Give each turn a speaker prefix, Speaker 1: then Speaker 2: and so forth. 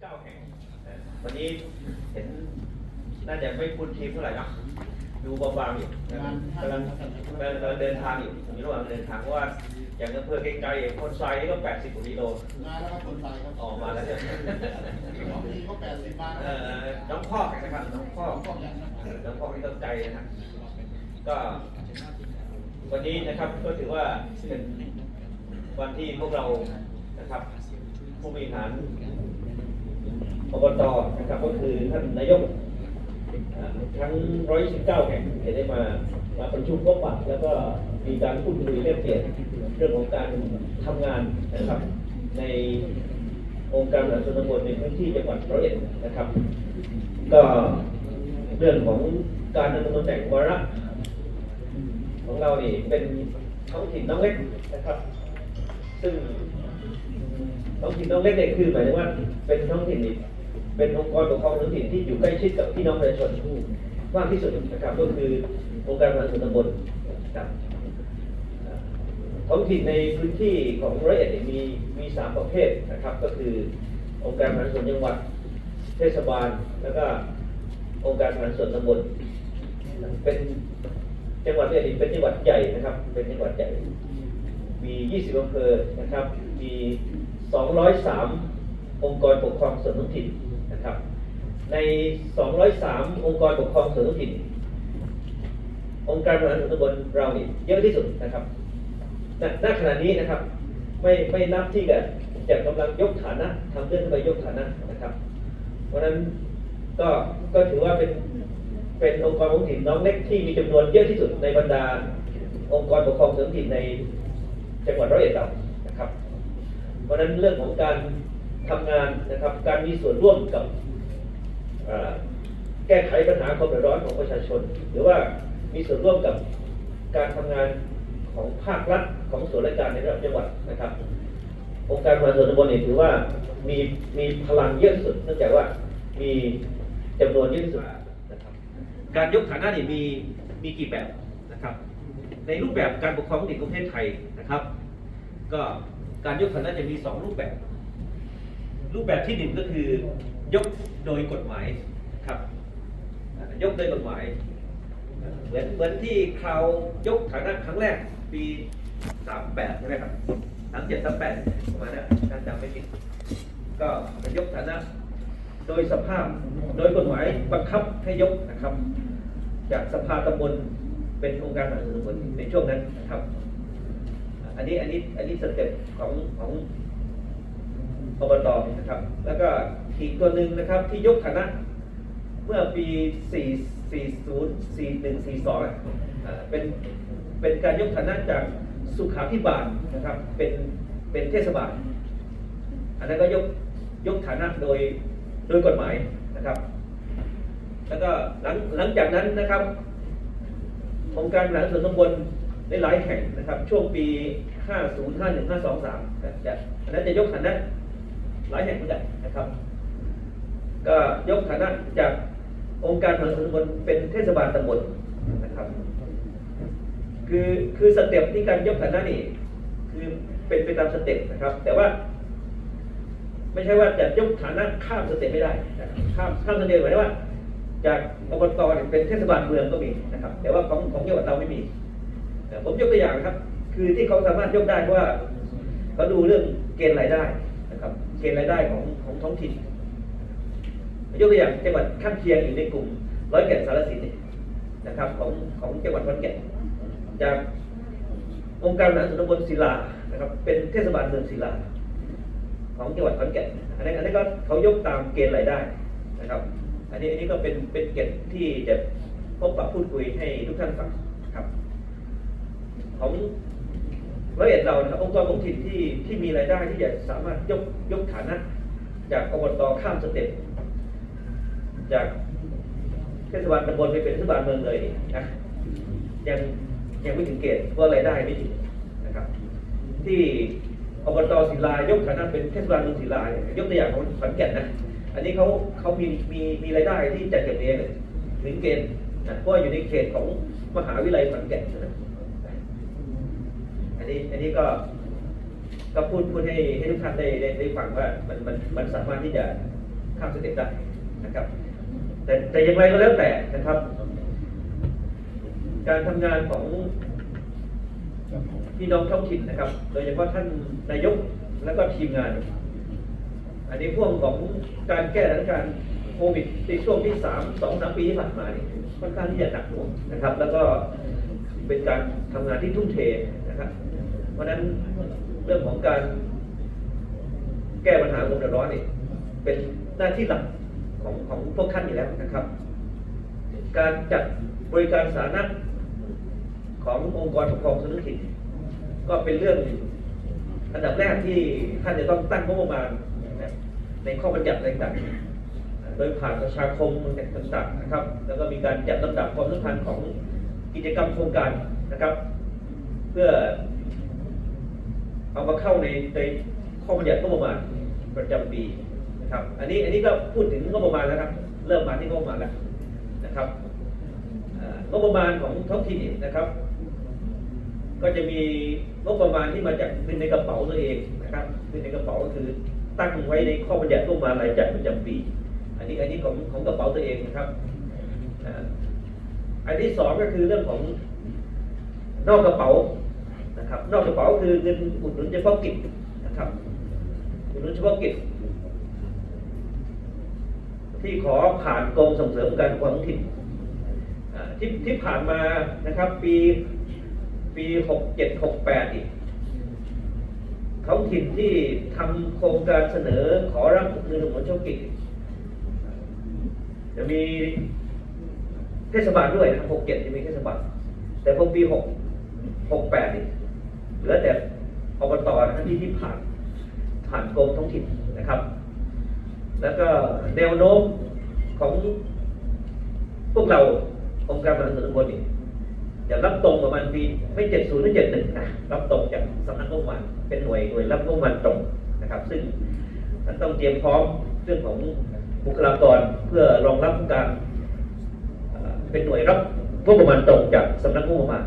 Speaker 1: เก้าแห่งนะวันนี้เห็นน่าจะไม่คุ้นทีมเท่าไหร่นะดูเบาๆอยู่นะครับกำลังกำลังกำลังเดินทางอยู่อยู่ระหว่างเดินทางเพราะว่าอย่างอำเภอไกลๆคนทรายนี่ก็ 80กว่ากิโล
Speaker 2: มาแล้วครับคนไทยครับ
Speaker 1: ออกมาแล้วเนี่ย
Speaker 2: บางทีก็แปดสิบมา
Speaker 1: เอ่อน้องพ่อกนะครับน้องพ่อก
Speaker 2: ก็ยังนะ
Speaker 1: น้องพ่อกที่ต้องใจนะครับก็ วันนี้นะครับก็ถือว่าเป็นวันที่พวกเรานะครับผู้บริหาร อบตนะครับก็คือท่านนายกทั้ง129แห่งได้มามาประชุมพบปะแล้วก็มีการพูดคุยแลกเปลี่ยนเรื่องของการทำงานนะครับ ในองค์การบริหารส่วนตำบลในพื้นที่จังหวัดร้อยเอ็ดนะครับ ก็เรื่องของการดำเนินตำแหน่งวาระของเรานี่เป็นท้องถิ่นน้องเล็กนะครับ ซึ่งท้องถิ่นน้องเล็กเนี่ยคือหมายถึงว่าเป็นท้องถิ่นนี่ เป็นองค์กรปกครองท้องถิ่นที่อยู่ใกล้ชิดกับพี่น้องประชาชนมากที่สุดนะครับก็คือองค์การบริหารส่วนตำบลครับท้องถิ่นในพื้นที่ของร้อยเอ็ดมีมีสามประเภทนะครับ ก็คือองค์การบริหารส่วนจังหวัดเทศบาล แล้วก็องค์การบริหารส่วนตำบลเป็นจังหวัดเนี่ยเป็นจังหวัดใหญ่นะครับ เป็นจังหวัดใหญ่มี 20อำเภอนะครับ มี 203 องค์กรปกครองส่วนท้องถิ่น นะครับ ใน 203 องค์กรปกครองส่วนท้องถิ่น องค์การบริหารส่วนตำบลเรานี่เยอะที่สุดนะครับณขณะนี้นะครับ ไม่ไม่นับที่จะจะกำลังยกฐานะทำเรื่องไปยกฐานะนะครับ เพราะฉะนั้นก็ก็ถือว่าเป็นเป็นองค์กรท้องถิ่นน้องเล็กที่มีจำนวนเยอะที่สุดในบรรดา องค์กรปกครองส่วนท้องถิ่นในจังหวัดร้อยเอ็ดเรานะครับ เพราะฉะนั้นเรื่องของการ ทำงานนะครับ การมีส่วนร่วมกับแก้ไขปัญหาความเดือดร้อนของประชาชน หรือว่ามีส่วนร่วมกับการทำงานของภาครัฐของส่วนราชการในระดับจังหวัดนะครับ องค์การบริหารส่วนตำบลเนี่ยถือว่ามีมีพลังเยอะที่สุดเนื่องจากว่ามีจำนวนเยอะที่สุดนะครับ การยกฐานะนี่มีมีกี่แบบนะครับ ในรูปแบบการปกครองท้องถิ่นของประเทศไทยนะครับ ก็การยกฐานะจะมีสองรูปแบบ รูปแบบที่หนึ่งก็คือยกโดยกฎหมายครับ ยกโดยกฎหมาย เหมือนเหมือนที่คราว ยกฐานะครั้งแรกปี38ใช่ไหมครับ37 38ประมาณนั้นถ้าจำไม่ผิดก็ยกฐานะ โดยสภาพโดยกฎหมายบังคับให้ยกนะครับ จากสภาตำบลเป็นองค์การบริหารส่วนตำบลในช่วงนั้นนะครับ อันนี้อันนี้อันนี้สเต็ปของของ อบตนะครับ แล้วก็อีกตัวหนึ่งนะครับที่ยกฐานะเมื่อปี 4 40 41 42 เป็นเป็นการยกฐานะจากสุขาพิบาลนะครับ เป็นเป็นเทศบาล อันนั้นก็ยกยกฐานะโดยโดยกฎหมายนะครับ แล้วก็หลังหลังจากนั้นนะครับองค์การบริหารส่วนตำบลในหลายแห่งนะครับ ช่วงปี 50 51 523นะจะอันนั้นจะยกฐานะ หลายแห่งเหมือนกันนะครับ ก็ยกฐานะจากองค์การบริหารส่วนตำบลเป็นเทศบาลตำบลนะครับ คือคือสเต็ปที่การยกฐานะนี่ คือเป็นไปตามสเต็ปนะครับ แต่ว่า ไม่ใช่ว่าจะยกฐานะข้ามสเต็ปไม่ได้ข้ามข้ามสเต็ปหมายถึงว่า จากอบตเนี่ยเป็นเทศบาลเมืองก็มีนะครับ แต่ว่าของของจังหวัดเราไม่มีผมยกตัวอย่างครับ คือที่เขาสามารถยกได้เพราะว่าเขาดูเรื่องเกณฑ์รายได้ เกณฑ์รายได้ของของท้องถิ่นยกตัวอย่างจังหวัดข้างเคียงอยู่ในกลุ่มร้อยแก่นสารสินเนี่ยนะครับของของจังหวัดขอนแก่นจากองค์การบริหารส่วนตำบลศิลานะครับเป็นเทศบาลเมืองศิลา ของจังหวัดขอนแก่นอันนี้อันนี้ก็เขายกตามเกณฑ์รายได้นะครับ อันนี้อันนี้ก็เป็นเป็นเกณฑ์ที่จะพบปะพูดคุยให้ทุกท่านฟังครับของ ร้อยเอ็ดเรานะครับองค์กรท้องถิ่นที่ที่มีรายได้ที่จะสามารถยกยกฐานะ จากอบตข้ามสเต็ปจากเทศบาลตำบลไปเป็นเทศบาลเมืองเลยนะยังยังไม่ถึงเกณฑ์เพราะรายได้ไม่ถึงนะครับ ที่อบตศิลายกฐานะเป็นเทศบาลเมืองศิลายยกตัวอย่างของขอนแก่นนะอันนี้เขาเขามีมีมีรายได้ที่จัดเก็บเองถึงเกณฑ์นะเพราะอยู่ในเขตของมหาวิทยาลัยขอนแก่นนะ นี้อันนี้ก็ก็พูดพูดให้ให้ทุกท่านได้ได้ได้ฟังว่ามันมันมันสามารถที่จะข้ามสเต็ปได้นะครับ แต่แต่อย่างไรก็แล้วแต่นะครับ การทำงานของพี่น้องท้องถิ่นนะครับ โดยเฉพาะท่านนายกและก็ทีมงาน อันนี้พ่วงของการแก้สถานการณ์โควิดในช่วงที่สามสองสามปีที่ผ่านมานี่ค่อนข้างที่จะหนักหน่วงนะครับ แล้วก็ เป็นการทำงานที่ทุ่มเทนะครับ เพราะฉะนั้นเรื่องของการแก้ปัญหาความเดือดร้อนนี่เป็นหน้าที่หลักของของพวกท่านอยู่แล้วนะครับ การจัดบริการสาธารณะขององค์กรปกครองส่วนท้องถิ่นก็เป็นเรื่องอันดับแรกที่ท่านจะต้องตั้งงบประมาณนะในข้อบัญญัติต่างๆ โดยผ่านประชาคมต่างๆนะครับ แล้วก็มีการจัดลำดับความสำคัญของ กิจกรรมโครงการนะครับ เพื่อเอามาเข้าในในข้อบัญญัติงบประมาณประจำปีนะครับ อันนี้อันนี้ก็พูดถึงงบประมาณแล้วครับ เริ่มมาที่งบประมาณแล้วนะครับงบประมาณของท้องถิ่นเนี่นะครับ ก็จะมีงบประมาณที่มาจากเงินในกระเป๋าตัวเองนะครับเงินในกระเป๋าก็คือตั้งไว้ในข้อบัญญัติงบประมาณรายจ่ายประจำปี อันนี้อันนี้ของของกระเป๋าตัวเองนะครับ อันที่สองก็คือเรื่องของนอกกระเป๋านะครับ นอกกระเป๋าคือเงินอุดหนุนเฉพาะกิจนะครับอุดหนุนเฉพาะกิจ ที่ขอผ่านกรมส่งเสริมการปกครองถิ่นที่ที่ผ่านมานะครับ ปีปีหกเจ็ดหกแปดอีกท้องถิ่นที่ทำโครงการเสนอขอรับเงินอุดหนุนเฉพาะกิจจะมี เทศบาลด้วยนะครับหกเจ็ดจะมีเทศบาล แต่พอปีหกหกแปดนี่เหลือแต่อบตนะครับที่ที่ผ่านผ่านกรมท้องถิ่นนะครับ แล้วก็แนวโน้มของพวกเราองค์การบริหารส่วนตำบลนี่จะรับตรงประมาณปีไม่เจ็ดศูนย์หรือเจ็ดหนึ่งนะรับตรงจากสำนักงบประมาณเป็นหน่วยหน่วยรับงบประมาณตรงนะครับ ซึ่งท่านต้องเตรียมพร้อมเรื่องของบุคลากรเพื่อรองรับการ เป็นหน่วยรับงบประมาณตรงจากสำนักงบประมาณ